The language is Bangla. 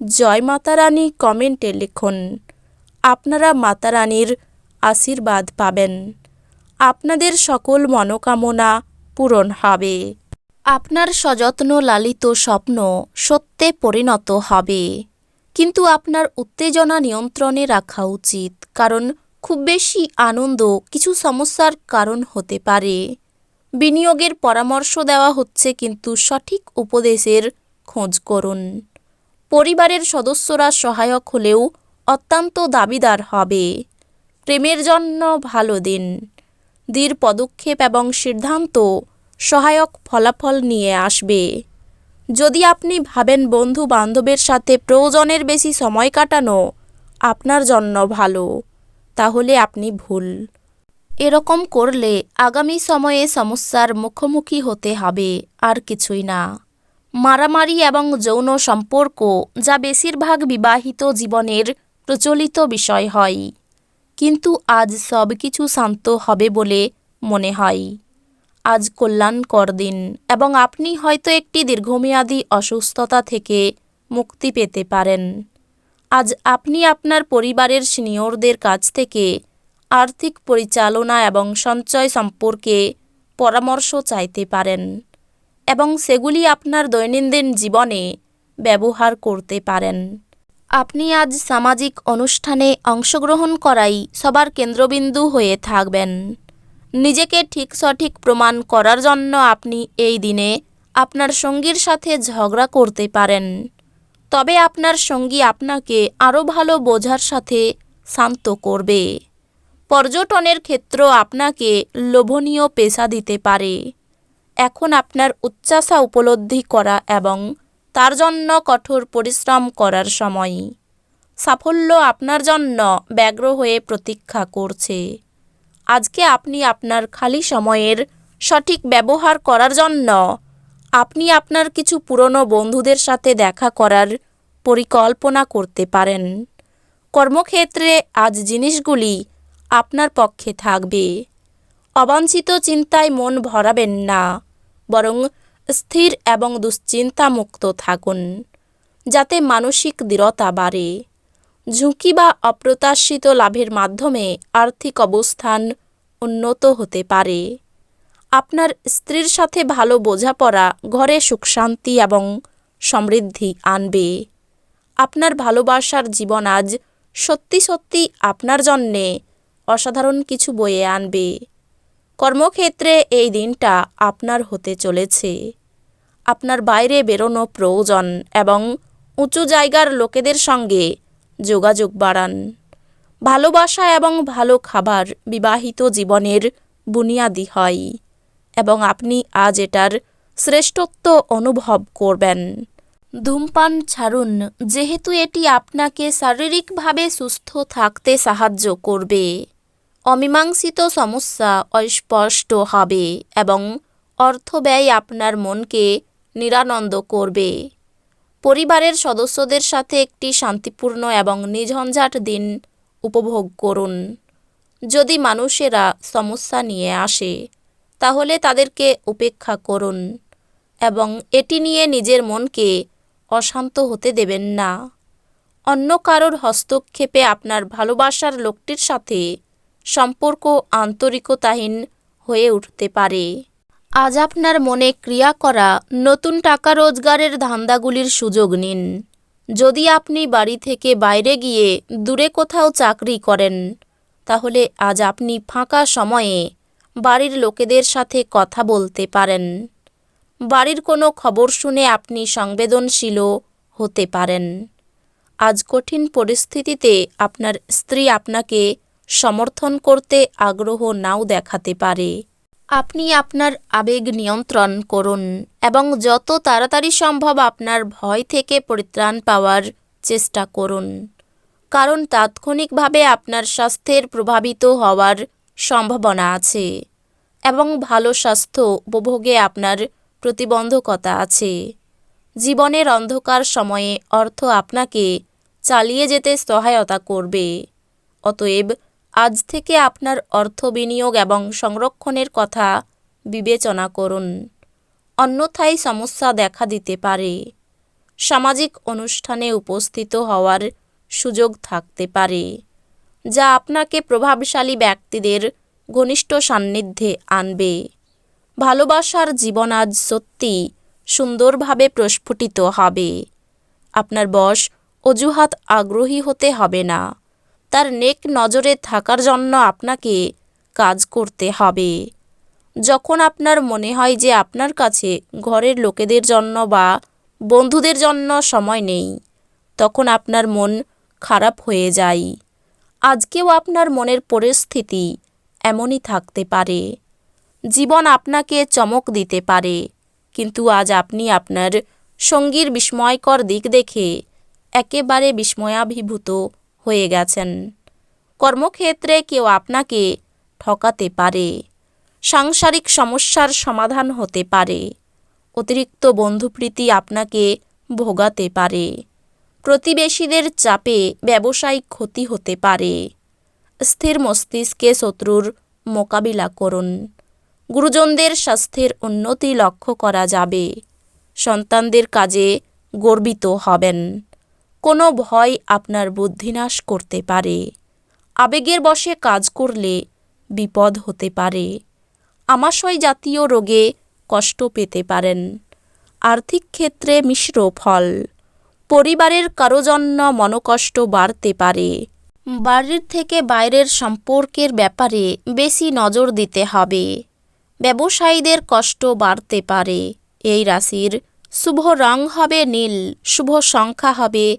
জয় মাতারানী কমেন্টে লিখুন, আপনারা মাতারানীর আশীর্বাদ পাবেন। আপনাদের সকল মনোকামনা পূরণ হবে। আপনার সযত্ন লালিত স্বপ্ন সত্যে পরিণত হবে। কিন্তু আপনার উত্তেজনা নিয়ন্ত্রণে রাখা উচিত, কারণ খুব বেশি আনন্দ কিছু সমস্যার কারণ হতে পারে। বিনিয়োগের পরামর্শ দেওয়া হচ্ছে, কিন্তু সঠিক উপদেশের খোঁজ করুন। পরিবারের সদস্যরা সহায়ক হলেও অত্যন্ত দাবিদার হবে। প্রেমের জন্য ভালো দিন। দৃঢ় পদক্ষেপ এবং সিদ্ধান্ত সহায়ক ফলাফল নিয়ে আসবে। যদি আপনি ভাবেন বন্ধু বান্ধবের সাথে প্রয়োজনের বেশি সময় কাটানো আপনার জন্য ভালো, তাহলে আপনি ভুল। এরকম করলে আগামী সময়ে সমস্যার মুখোমুখি হতে হবে, আর কিছুই না। মারামারি এবং যৌন সম্পর্ক যা বেশিরভাগ বিবাহিত জীবনের প্রচলিত বিষয় হয়। কিন্তু আজ সব কিছু শান্ত হবে বলে মনে হয়। আজ কল্যাণকর দিন এবং আপনি হয়তো একটি দীর্ঘমেয়াদী অসুস্থতা থেকে মুক্তি পেতে পারেন। আজ আপনি আপনার পরিবারের সিনিয়রদের কাছ থেকে আর্থিক পরিচালনা এবং সঞ্চয় সম্পর্কে পরামর্শ চাইতে পারেন। এবং সেগুলি আপনার দৈনন্দিন জীবনে ব্যবহার করতে পারেন। আপনি আজ সামাজিক অনুষ্ঠানে অংশগ্রহণ করাই সবার কেন্দ্রবিন্দু হয়ে থাকবেন। নিজেকে ঠিক সঠিক প্রমাণ করার জন্য আপনি এই দিনে আপনার সঙ্গীর সাথে ঝগড়া করতে পারেন। তবে আপনার সঙ্গী আপনাকে আরও ভালো বোঝার সাথে শান্ত করবে। পর্যটনের ক্ষেত্র আপনাকে লোভনীয় পেশা দিতে পারে। এখন আপনার উচ্চাসা উপলব্ধি করা এবং তার জন্য কঠোর পরিশ্রম করার সময়। সাফল্য আপনার জন্য ব্যগ্র হয়ে প্রতীক্ষা করছে। আজকে আপনি আপনার খালি সময়ের সঠিক ব্যবহার করার জন্য আপনি আপনার কিছু পুরনো বন্ধুদের সাথে দেখা করার পরিকল্পনা করতে পারেন। কর্মক্ষেত্রে আজ জিনিসগুলি আপনার পক্ষে থাকবে। অবাঞ্ছিত চিন্তায় মন ভরাবেন না। বরং স্থির এবং দুশ্চিন্তামুক্ত থাকুন, যাতে মানসিক দৃঢ়তা বাড়ে। ঝুঁকি বা অপ্রত্যাশিত লাভের মাধ্যমে আর্থিক অবস্থান উন্নত হতে পারে। আপনার স্ত্রীর সাথে ভালো বোঝাপড়া ঘরে সুখ শান্তি এবং সমৃদ্ধি আনবে। আপনার ভালোবাসার জীবন আজ সত্যি সত্যি আপনার জন্যে অসাধারণ কিছু বয়ে আনবে। কর্মক্ষেত্রে এই দিনটা আপনার হতে চলেছে। আপনার বাইরে বেরোনো প্রয়োজন এবং উঁচু জায়গার লোকেদের সঙ্গে যোগাযোগ বাড়ান। ভালোবাসা এবং ভালো খাবার বিবাহিত জীবনের বুনিয়াদি হয় এবং আপনি আজ এটার শ্রেষ্ঠত্ব অনুভব করবেন। ধূমপান ছাড়ুন, যেহেতু এটি আপনাকে শারীরিকভাবে সুস্থ থাকতে সাহায্য করবে। অমীমাংসিত সমস্যা অস্পষ্ট হবে এবং অর্থ ব্যয় আপনার মনকে নিরানন্দ করবে। পরিবারের সদস্যদের সাথে একটি শান্তিপূর্ণ এবং নিঝঞ্ঝাট দিন উপভোগ করুন। যদি মানুষেরা সমস্যা নিয়ে আসে, তাহলে তাদেরকে উপেক্ষা করুন এবং এটি নিয়ে নিজের মনকে অশান্ত হতে দেবেন না। অন্য কারোর হস্তক্ষেপে আপনার ভালোবাসার লোকটির সাথে সম্পর্ক আন্তরিকতাহীন হয়ে উঠতে পারে। আজ আপনার মনে ক্রিয়া করা নতুন টাকা রোজগারের ধান্দাগুলির সুযোগ নিন। যদি আপনি বাড়ি থেকে বাইরে গিয়ে দূরে কোথাও চাকরি করেন, তাহলে আজ আপনি ফাঁকা সময়ে বাড়ির লোকেদের সাথে কথা বলতে পারেন। বাড়ির কোনো খবর শুনে আপনি সংবেদনশীলও হতে পারেন। আজ কঠিন পরিস্থিতিতে আপনার স্ত্রী আপনাকে সমর্থন করতে আগ্রহ নাও দেখাতে পারে। আপনি আপনার আবেগ নিয়ন্ত্রণ করুন এবং যত তাড়াতাড়ি সম্ভব আপনার ভয় থেকে পরিত্রাণ পাওয়ার চেষ্টা করুন। কারণ তাৎক্ষণিকভাবে আপনার স্বাস্থ্যের প্রভাবিত হওয়ার সম্ভাবনা আছে এবং ভালো স্বাস্থ্য উপভোগে আপনার প্রতিবন্ধকতা আছে। জীবনের অন্ধকার সময়ে অর্থ আপনাকে চালিয়ে যেতে সহায়তা করবে। অতএব আজ থেকে আপনার অর্থ বিনিয়োগ এবং সংরক্ষণের কথা বিবেচনা করুন। অন্যথায় সমস্যা দেখা দিতে পারে। সামাজিক অনুষ্ঠানে উপস্থিত হওয়ার সুযোগ থাকতে পারে, যা আপনাকে প্রভাবশালী ব্যক্তিদের ঘনিষ্ঠ সান্নিধ্যে আনবে। ভালোবাসার জীবন আজ সত্যি সুন্দরভাবে প্রস্ফুটিত হবে। আপনার বস অজুহাত আগ্রহী হতে হবে না। তার নেক নজরে থাকার জন্য আপনাকে কাজ করতে হবে। যখন আপনার মনে হয় যে আপনার কাছে ঘরের লোকেদের জন্য বা বন্ধুদের জন্য সময় নেই, তখন আপনার মন খারাপ হয়ে যায়। আজকেও আপনার মনের পরিস্থিতি এমনই থাকতে পারে। জীবন আপনাকে চমক দিতে পারে, কিন্তু আজ আপনি আপনার সঙ্গীর বিস্ময়কর দিক দেখে একেবারে বিস্ময়াভিভূত হয়ে গেছেন। কর্মক্ষেত্রে কেউ আপনাকে ঠকাতে পারে। সাংসারিক সমস্যার সমাধান হতে পারে। অতিরিক্ত বন্ধুপ্রীতি আপনাকে ভোগাতে পারে। প্রতিবেশীদের চাপে ব্যবসায়িক ক্ষতি হতে পারে। স্থির মস্তিষ্কে শত্রুর মোকাবিলা করুন। গুরুজনদের স্বাস্থ্যের উন্নতি লক্ষ্য করা যাবে। সন্তানদের কাজে গর্বিত হবেন। কোনো ভয় আপনার বুদ্ধিনাশ করতে পারে। আবেগের বশে কাজ করলে বিপদ হতে পারে। আমাশয় জাতীয় রোগে কষ্ট পেতে পারেন। আর্থিক ক্ষেত্রে মিশ্র ফল। পরিবারের কারও জন্য মনোকষ্ট বাড়তে পারে। বাড়ির থেকে বাইরের সম্পর্কের ব্যাপারে বেশি নজর দিতে হবে। ব্যবসায়ীদের কষ্ট বাড়তে পারে। এই রাশির শুভ রং হবে নীল, শুভ সংখ্যা হবে